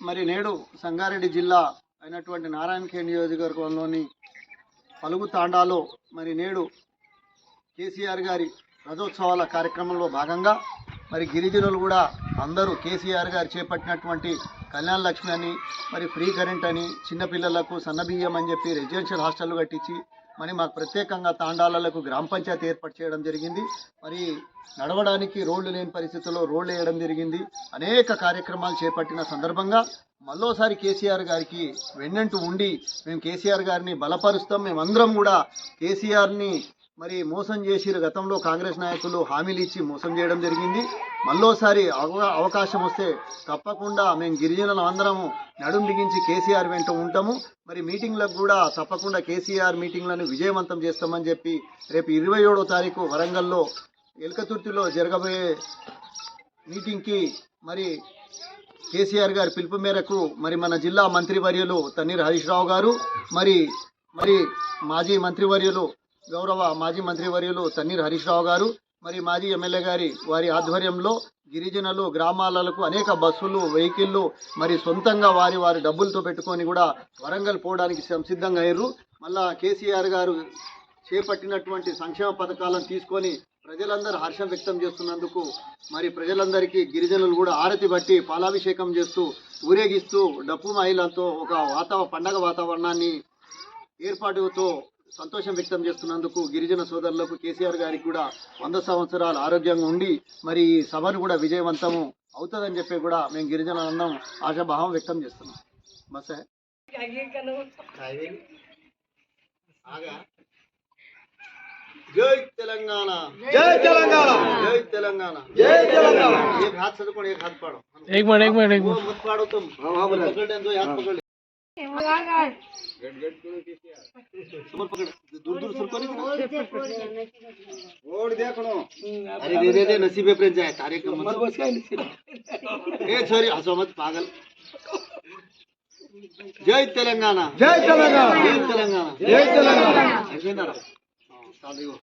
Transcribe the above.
మరి నేడు సంగారెడ్డి జిల్లా అయినటువంటి నారాయణఖే నియోజకవర్గంలోని పలుగు తాండాలో మరి నేడు కేసీఆర్ గారి రథోత్సవాల కార్యక్రమంలో భాగంగా మరి గిరిజనులు కూడా అందరూ కేసీఆర్ గారు చేపట్టినటువంటి కళ్యాణ లక్ష్మి అని మరి ఫ్రీ కరెంట్ అని చిన్నపిల్లలకు సన్నబియ్యం అని చెప్పి రెసిడెన్షియల్ హాస్టల్ కట్టించి మరి మాకు ప్రత్యేకంగా తాండాలకు గ్రామ పంచాయతీ ఏర్పాటు చేయడం జరిగింది. మరి నడవడానికి రోడ్లు లేని పరిస్థితుల్లో రోడ్లు వేయడం జరిగింది. అనేక కార్యక్రమాలు చేపట్టిన సందర్భంగా మళ్ళోసారి కేసీఆర్ గారికి వెన్నంటూ ఉండి మేము కేసీఆర్ గారిని బలపరుస్తాం. మేమందరం కూడా కేసీఆర్ని మరి మోసం చేసిరు గతంలో కాంగ్రెస్ నాయకులు హామీలు ఇచ్చి మోసం చేయడం జరిగింది. మళ్ళోసారి అవకాశం వస్తే తప్పకుండా మేము గిరిజనులు అందరము నడుం బిగించి కేసీఆర్ వెంట ఉంటాము. మరి మీటింగ్లకు కూడా తప్పకుండా కేసీఆర్ మీటింగ్లను విజయవంతం చేస్తామని చెప్పి రేపు ఇరవై ఏడో తారీఖు వరంగల్లో ఎలకతుర్తిలో జరగబోయే మీటింగ్కి మరి కేసీఆర్ గారి పిలుపు మేరకు మరి మన జిల్లా మంత్రివర్యులు తన్నీర్ హరీష్ రావు గారు మరి మరి మాజీ మంత్రివర్యులు గౌరవ మాజీ మంత్రివర్యులు తన్నీర్ హరీష్ రావు గారు మరి మాజీ ఎమ్మెల్యే గారి వారి ఆధ్వర్యంలో గిరిజనులు గ్రామాలకు అనేక బస్సులు వెహికల్లు మరి సొంతంగా వారి వారి డబ్బులతో పెట్టుకొని కూడా వరంగల్ పోవడానికి సంసిద్ధంగా అయ్యారు. మళ్ళా కేసీఆర్ గారు చేపట్టినటువంటి సంక్షేమ పథకాలను తీసుకొని ప్రజలందరూ హర్షం వ్యక్తం చేస్తున్నందుకు మరి ప్రజలందరికీ గిరిజనులు కూడా ఆరతి బట్టి పాలాభిషేకం చేస్తూ ఊరేగిస్తూ డప్పు మహిళలతో ఒక వాతావ పండగ వాతావరణాన్ని ఏర్పాటుతో సంతోషం వ్యక్తం చేస్తున్నందుకు గిరిజన సోదరులకు కేసీఆర్ గారికి కూడా వంద సంవత్సరాలు ఆరోగ్యంగా ఉండి మరి ఈ సభను కూడా విజయవంతము అవుతుందని చెప్పి కూడా మేము గిరిజనులందరం ఆశాభావం వ్యక్తం చేస్తున్నాం బస్ जय तेलंगाना जय तेलंगाना जय तेलंगाना जय तेलंगाना एक हाथ से तो एक हाथ पाड़ो एक मिनट एक मिनट एक वो मिनट मत पाड़ो तुम हाँ, हाँ, बोलो। पकड़ ले दो हाथ पकड़ નસીબે પ્રેમ જાય તારે એ છોરી હસો મત પાગલ જય તેલંગાણા જય તેલંગાણા જય તેલંગાણા જય તેલંગાણા